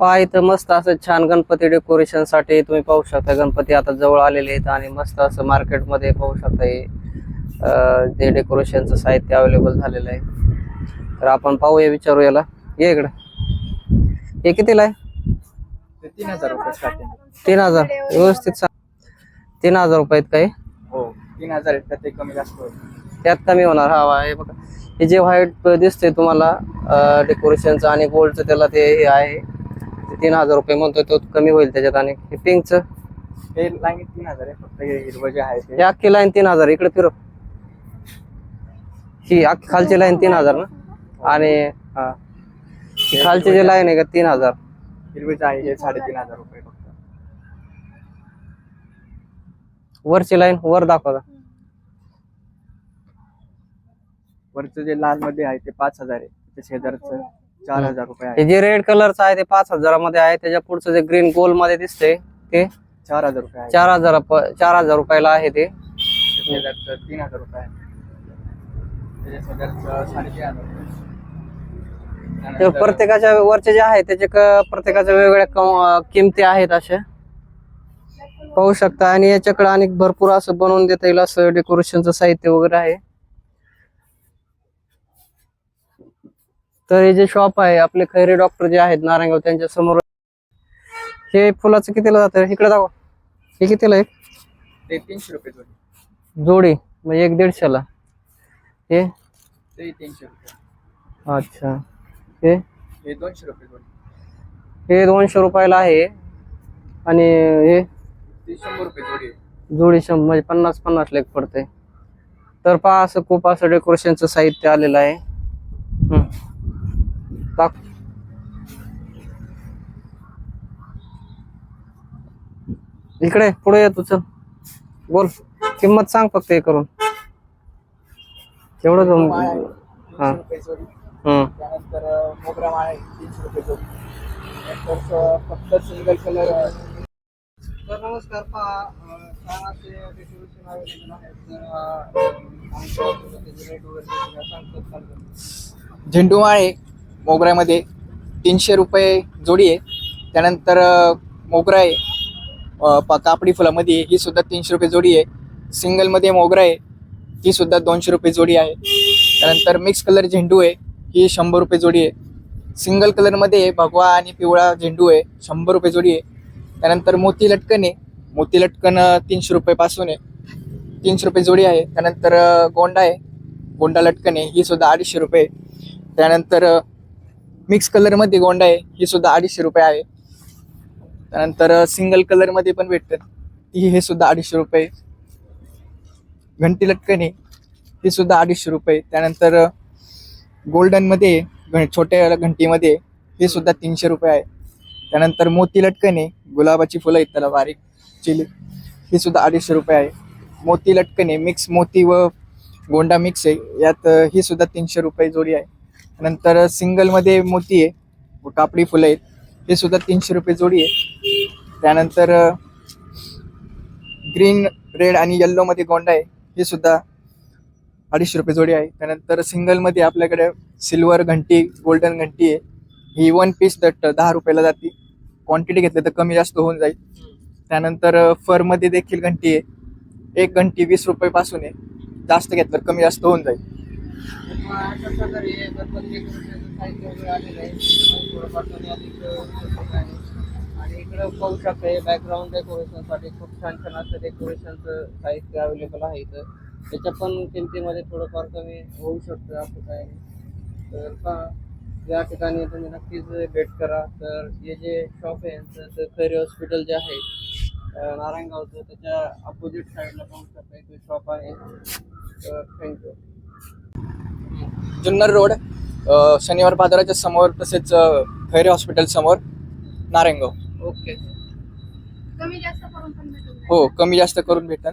पहा इथं मस्त असं छान गणपती डेकोरेशनसाठी तुम्ही पाहू शकता. गणपती आता जवळ आलेले आहेत आणि मस्त असं मार्केटमध्ये पाहू शकता हे अं, जे डेकोरेशनचं साहित्य अवेलेबल झालेलं आहे. तर आपण पाहूया विचारू याला. ये इकडं. हे कितीला आहे? तीन हजार. रुपये स्टार्टिंग तीन हजार व्यवस्थित सांग तीन हजार रुपयात काय? हो तीन हजार ते कमी जास्त त्यात कमी होणार. हा हे बघा. हे जे व्हाईट दिसते तुम्हाला डेकोरेशनचं आणि गोल्डचं त्याला ते हे आहे. तीन हजार रुपये म्हणतोय तो कमी होईल त्याच्यात आणि हे पिंकचं हे लाईन तीन हजार आहे फक्त हे हिरवं जे आहे हे ते अख्खी लाईन तीन हजार इकडे फिरव. ही अख्खी खालची लाईन तीन हजार ना? आणि हा. ही खालची जी लाईन आहे. का तीन हजार? आहे हे साडेतीन हजार रुपये फक्त. वरची लाईन वर दाखवा वरचं जे लाल मध्ये आहे ते पाच हजार आहे. त्याच्या शेजारचं. चार हजार रुपये आहे. हे जे रेड कलरचं आहे ते पाच हजारामध्ये आहे त्याच्या पुढचं जे ग्रीन गोलमध्ये दिसते ते चार हजार रुपये आहे. चार हजार चार हजार रुपयाला आहे ते. तीन हजार रुपये आहे. त्याच्या शेजारचं साडेतीन हजार रुपये. ते त्यानंतर प्रत्येकाच्या वरचे जे आहे त्याचे क- प्रत्येकाच्या वेगवेगळ्या कम- किमती आहेत अशा. पाहू शकता. आणि याच्याकडे आणि भरपूर असं बनवून देता येईल असं डेकोरेशनचं साहित्य वगैरे आहे. तर हे जे शॉप आहे आपले खैरे डॉक्टर जे आहेत नारायणगाव त्यांच्यासमोर. हे फुलाचं कितीला जातं? इकडे दाखव. हे कितीला आहे? ते तीनशे रुपये जोडी. जोडी म्हणजे एक दीडशेला. हे? ते तीनशे रुपये. अच्छा. हे? हे दोनशे रुपये जोडी. हे दोनशे रुपयाला आहे. आणि हे? ते शंभर रुपये जोडी आहे. जोडी शंभर म्हणजे पन्नास पन्नास लेख पडते तर पहा असं खूप असं डेकोरेशनचं साहित्य आलेलं आहे. दाख. इकडे पुढे ये तू चल. बोल. किंमत सांग फक्त हे करून. तेवढंच आहे, हा. त्यानंतर मोगरा माळ आहे. तीनशे रुपये जोडी. फक्त सिंगल कलर तर नमस्कार पहा रेट वगैरे. झेंडू माळ आहे मोगऱ्यामध्ये तीनशे रुपये जोडी आहे. त्यानंतर मोगरा आहे प- कापडी फुलामध्ये ही सुद्धा तीनशे रुपये जोडी आहे. सिंगलमध्ये मोगरा आहे ही सुद्धा दोनशे रुपये जोडी आहे. त्यानंतर मिक्स कलर झेंडू आहे ही शंभर रुपये जोडी आहे. सिंगल कलरमध्ये भगवा आणि पिवळा झेंडू आहे शंभर रुपये जोडी आहे. त्यानंतर मोती लटकन आहे मोती लटकन तीनशे रुपयेपासून आहे. तीनशे रुपये जोडी आहे. त्यानंतर गोंडा आहे गोंडा लटकन आहे ही सुद्धा अडीचशे रुपये त्यानंतर मिक्स कलरमध्ये गोंडा आहे ही सुद्धा अडीचशे रुपये आहे. त्यानंतर सिंगल कलरमध्ये पण भेटतं ती हे सुद्धा अडीचशे रुपये घंटी लटकन आहे ही सुद्धा अडीचशे रुपये त्यानंतर गोल्डनमध्ये घ छोट्या घंटीमध्ये हे सुद्धा तीनशे रुपये आहे. त्यानंतर मोती लटकन आहे गुलाबाची फुलं आहेत त्याला बारीक चिली. ही सुद्धा अडीचशे रुपये आहे. मोती लटकणे मिक्स मोती व गोंडा मिक्स आहे. यात ही सुद्धा तीनशे रुपये जोडी आहे. नंतर सिंगलमध्ये मोती आहे व कापडी फुलं आहेत. हे सुद्धा तीनशे रुपये जोडी आहे. त्यानंतर ग्रीन रेड आणि येल्लोमध्ये गोंडा आहे. हे सुद्धा अडीचशे रुपये जोडी आहे. त्यानंतर सिंगलमध्ये आपल्याकडे सिल्वर घंटी गोल्डन घंटी आहे. ही वन पीस दट दहा रुपयाला जाते. क्वांटिटी घेतली तर कमी जास्त होऊन जाईल. त्यानंतर फरमध्ये देखील घंटी आहे. एक घंटी वीस रुपयेपासून आहे. जास्त घेतलं कमी जास्त होऊन जाईल. अशा प्रकारे गणपती साहित्य वगैरे आलेलं आहे थोडंफार कमी आणि इकडं पाहू शकता बॅकग्राऊंड डेकोरेशनसाठी खूप छान छान असं डेकोरेशनचं साहित्य अवेलेबल आहे इथं त्याच्या पण किमतीमध्ये थोडंफार कमी होऊ शकतं असं काय तर पहा या ठिकाणी तुम्ही नक्कीच भेट करा तर हे जे शॉप आहे यांचं तर खैरे हॉस्पिटल जे आहे. नारायणगावचं त्याच्या अपोजिट साईडला पाहू शकता इथे शॉप आहे तर थँक्यू जुन्नर रोड शनिवार बाजाराच्या समोर तसेच खैरे हॉस्पिटल समोर नारायणगाव ओके. भेटून. हो कमी जास्त करून भेटेल